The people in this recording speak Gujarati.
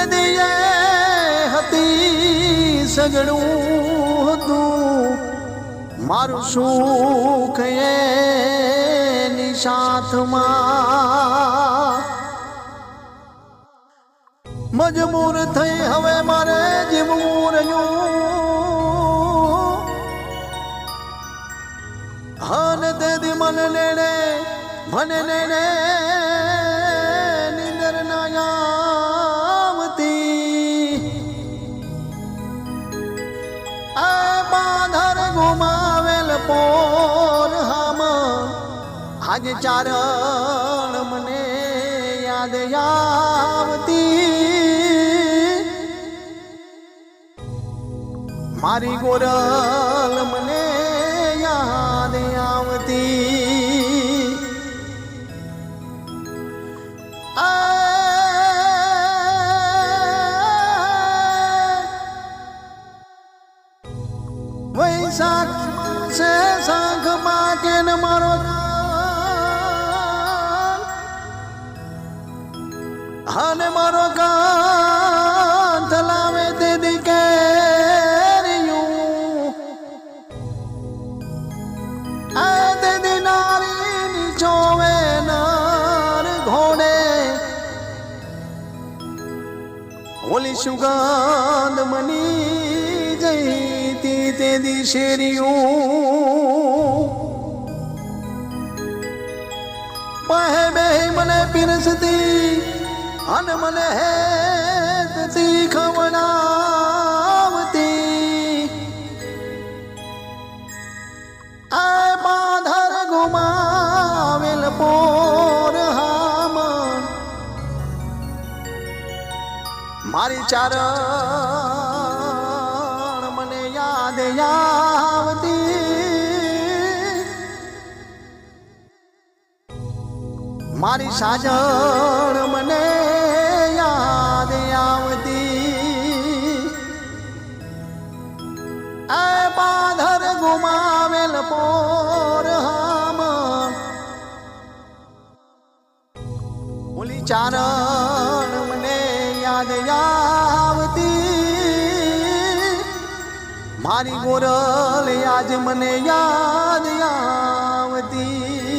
તે દિયે હતી સગડું હતું મારું સુખ એની સાથમાં મજબૂર થઈ હવે મારે જીવવું રહ્યું હન તેથી મને લેણે મને લેણે આ બાંધર ગુમાવેલ પોર હામાં. આજ ચારણ મને યાદ આવતી મારી ગોરલ મને યાદ આવતી વૈશાખ છે શાંખ પાકે ને મારો અને મારો કાન તલાવે તે દીકે ઓલી સુગંધ મની જઈતી ഏതി ശരിയോ मन पिरसती अनमन है सीख बनावती बाधर घुमाविल पोर हम। मारी चारा યાદ આવતી મારી સાજણ મને યાદ આવતી આ બાધર ગુમાવેલ પોર હામણ ઓલી ચારણ મને યાદ આવતી મારી ગોરલ આજ મને યાદ આવતી.